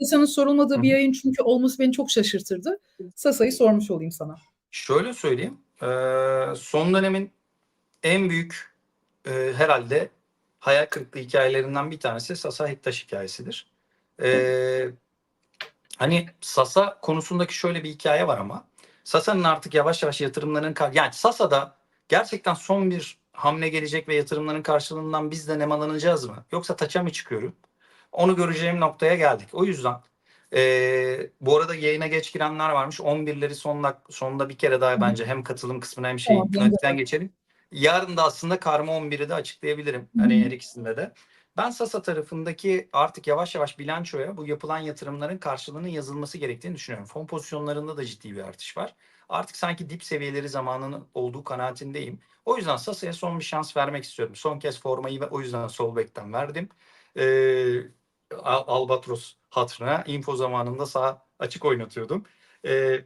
Sasa'nın sorulmadığı bir yayın çünkü olması beni çok şaşırtırdı. Sasa'yı sormuş olayım sana. Şöyle söyleyeyim. eee, son dönemin en büyük eee, herhalde hayal kırıklığı hikayelerinden bir tanesi Sasa Hektaş hikayesidir. Eee, hani Sasa konusundaki şöyle bir hikaye var ama Sasa'nın artık yavaş yavaş yatırımların yani Sasa'da gerçekten son bir hamle gelecek ve yatırımların karşılığından biz de nemalanacağız mı? Yoksa taça mı çıkıyorum? Onu göreceğim noktaya geldik. O yüzden ee, bu arada yayına geç girenler varmış. 11'leri son dak- sonunda bir kere daha bence hem katılım kısmına hem şey pratikten geçelim. Yarın da aslında karma 11'i de açıklayabilirim. Hani her ikisinde de. Ben Sasa tarafındaki artık yavaş yavaş bilançoya bu yapılan yatırımların karşılığının yazılması gerektiğini düşünüyorum. Fon pozisyonlarında da ciddi bir artış var. Artık sanki dip seviyeleri zamanının olduğu kanaatindeyim. O yüzden Sasa'ya son bir şans vermek istiyorum. Son kez formayı ve o yüzden sol bekten verdim. Ee, Al- Albatros hatırına info zamanında sağ açık oynatıyordum. Ee,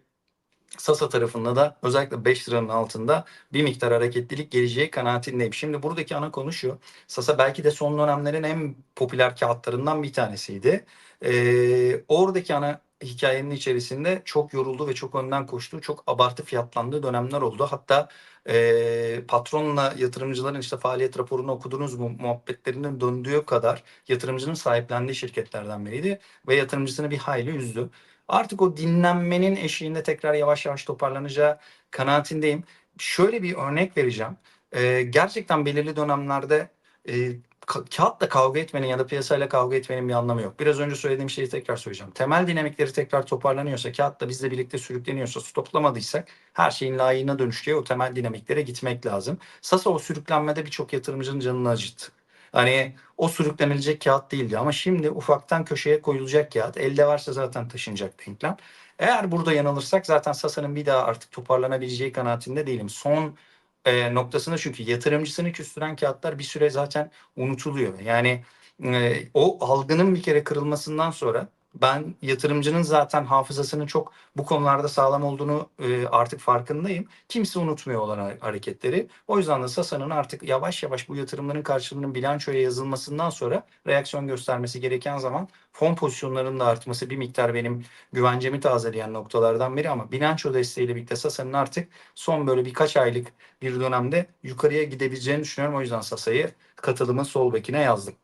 Sasa tarafında da özellikle 5 liranın altında bir miktar hareketlilik geleceği kanaatindeyim. Şimdi buradaki ana konu şu. Sasa belki de son dönemlerin en popüler kağıtlarından bir tanesiydi. Ee, oradaki ana hikayenin içerisinde çok yoruldu ve çok önden koştuğu, çok abartı fiyatlandığı dönemler oldu. Hatta e, patronla yatırımcıların işte faaliyet raporunu okudunuz mu muhabbetlerinin döndüğü kadar yatırımcının sahiplendiği şirketlerden biriydi ve yatırımcısını bir hayli üzdü. Artık o dinlenmenin eşiğinde tekrar yavaş yavaş toparlanacağı kanaatindeyim. Şöyle bir örnek vereceğim. Ee, gerçekten belirli dönemlerde e, ka- kağıtla kavga etmenin ya da piyasayla kavga etmenin bir anlamı yok. Biraz önce söylediğim şeyi tekrar söyleyeceğim. Temel dinamikleri tekrar toparlanıyorsa, kağıtla bizle birlikte sürükleniyorsa, stoplamadıysak her şeyin layığına dönüşeceği o temel dinamiklere gitmek lazım. Sasa o sürüklenmede birçok yatırımcının canını acıttı. Hani o sürüklenilecek kağıt değildi ama şimdi ufaktan köşeye koyulacak kağıt. Elde varsa zaten taşınacak denklem. Eğer burada yanılırsak zaten Sasa'nın bir daha artık toparlanabileceği kanaatinde değilim. Son e, noktasında çünkü yatırımcısını küstüren kağıtlar bir süre zaten unutuluyor. Yani e, o algının bir kere kırılmasından sonra ben yatırımcının zaten hafızasının çok bu konularda sağlam olduğunu e, artık farkındayım. Kimse unutmuyor olan ha- hareketleri. O yüzden de Sasa'nın artık yavaş yavaş bu yatırımların karşılığının bilançoya yazılmasından sonra reaksiyon göstermesi gereken zaman fon pozisyonlarının da artması bir miktar benim güvencemi tazeleyen noktalardan biri ama bilanço desteğiyle birlikte Sasa'nın artık son böyle birkaç aylık bir dönemde yukarıya gidebileceğini düşünüyorum. O yüzden Sasa'yı katılımın sol bekine yazdım.